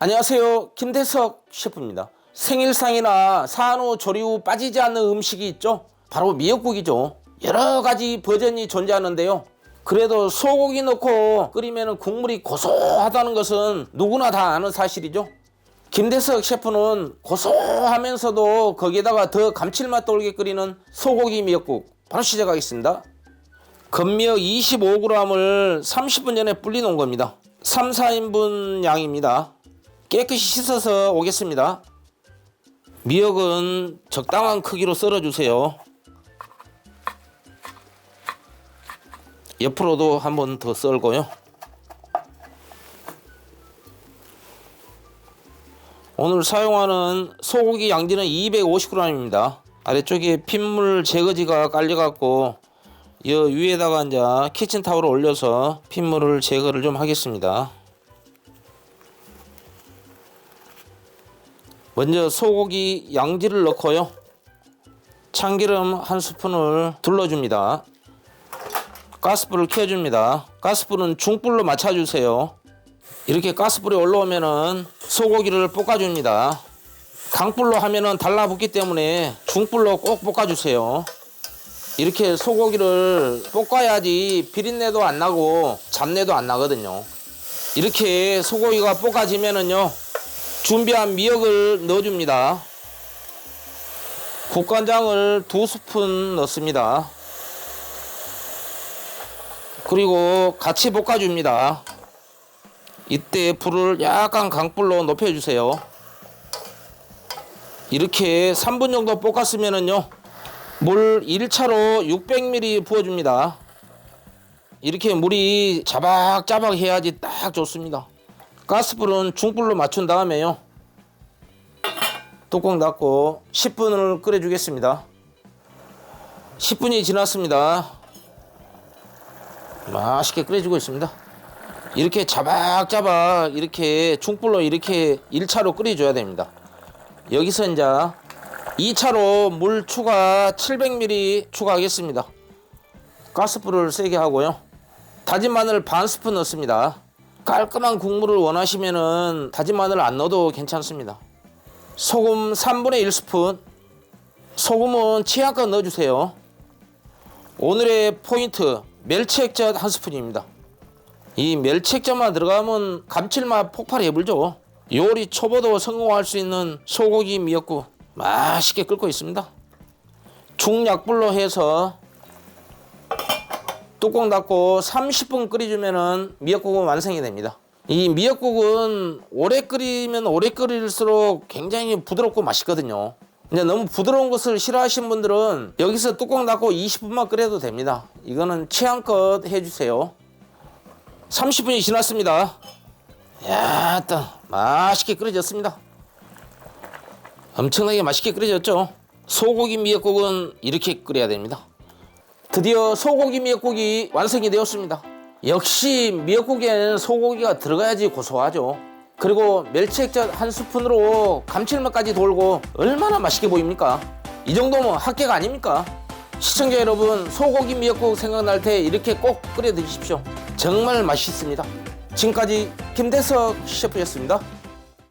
안녕하세요. 김대석 셰프입니다. 생일상이나 산후 조리 후 빠지지 않는 음식이 있죠. 바로 미역국이죠. 여러 가지 버전이 존재하는데요. 그래도 소고기 넣고 끓이면 국물이 고소하다는 것은 누구나 다 아는 사실이죠. 김대석 셰프는 고소하면서도 거기에다가 더 감칠맛 돌게 끓이는 소고기 미역국 바로 시작하겠습니다. 건미역 25g을 30분 전에 불리 놓은 겁니다. 3, 4인분 양입니다. 깨끗이 씻어서 오겠습니다. 미역은 적당한 크기로 썰어주세요. 옆으로도 한 번 더 썰고요. 오늘 사용하는 소고기 양지는 250g입니다. 아래쪽에 핏물 제거지가 깔려갖고 이 위에다가 이제 키친타올을 올려서 핏물을 제거를 좀 하겠습니다. 먼저 소고기 양지를 넣고요. 참기름 한 스푼을 둘러줍니다. 가스불을 켜줍니다. 가스불은 중불로 맞춰주세요. 이렇게 가스불이 올라오면은 소고기를 볶아줍니다. 강불로 하면은 달라붙기 때문에 중불로 꼭 볶아주세요. 이렇게 소고기를 볶아야지 비린내도 안 나고 잡내도 안 나거든요. 이렇게 소고기가 볶아지면은요, 준비한 미역을 넣어줍니다. 국간장을 두 스푼 넣습니다. 그리고 같이 볶아줍니다. 이때 불을 약간 강불로 높여주세요. 이렇게 3분 정도 볶았으면은요, 물 1차로 600ml 부어줍니다. 이렇게 물이 자박자박 해야지 딱 좋습니다. 가스불은 중불로 맞춘 다음에요. 뚜껑 닫고 10분을 끓여주겠습니다. 10분이 지났습니다. 맛있게 끓여주고 있습니다. 이렇게 자박자박 이렇게 중불로 이렇게 1차로 끓여줘야 됩니다. 여기서 이제 2차로 물 추가 700ml 추가하겠습니다. 가스불을 세게 하고요. 다진 마늘 반 스푼 넣습니다. 깔끔한 국물을 원하시면은 다진 마늘 안 넣어도 괜찮습니다. 소금 3분의 1스푼. 소금은 취향껏 넣어주세요. 오늘의 포인트 멸치액젓 한 스푼입니다. 이 멸치액젓만 들어가면 감칠맛 폭발해 불죠. 요리 초보도 성공할 수 있는 소고기 미역국 맛있게 끓고 있습니다. 중약불로 해서 뚜껑 닫고 30분 끓여주면은 미역국은 완성이 됩니다. 이 미역국은 오래 끓이면 오래 끓일수록 굉장히 부드럽고 맛있거든요. 근데 너무 부드러운 것을 싫어하시는 분들은 여기서 뚜껑 닫고 20분만 끓여도 됩니다. 이거는 취향껏 해주세요. 30분이 지났습니다. 야, 또 맛있게 끓여졌습니다. 엄청나게 맛있게 끓여졌죠. 소고기 미역국은 이렇게 끓여야 됩니다. 드디어 소고기 미역국이 완성이 되었습니다. 역시 미역국에는 소고기가 들어가야지 고소하죠. 그리고 멸치액젓 한 스푼으로 감칠맛까지 돌고 얼마나 맛있게 보입니까? 이 정도면 합격 아닙니까? 시청자 여러분 소고기 미역국 생각날 때 이렇게 꼭 끓여 드십시오. 정말 맛있습니다. 지금까지 김대석 셰프였습니다.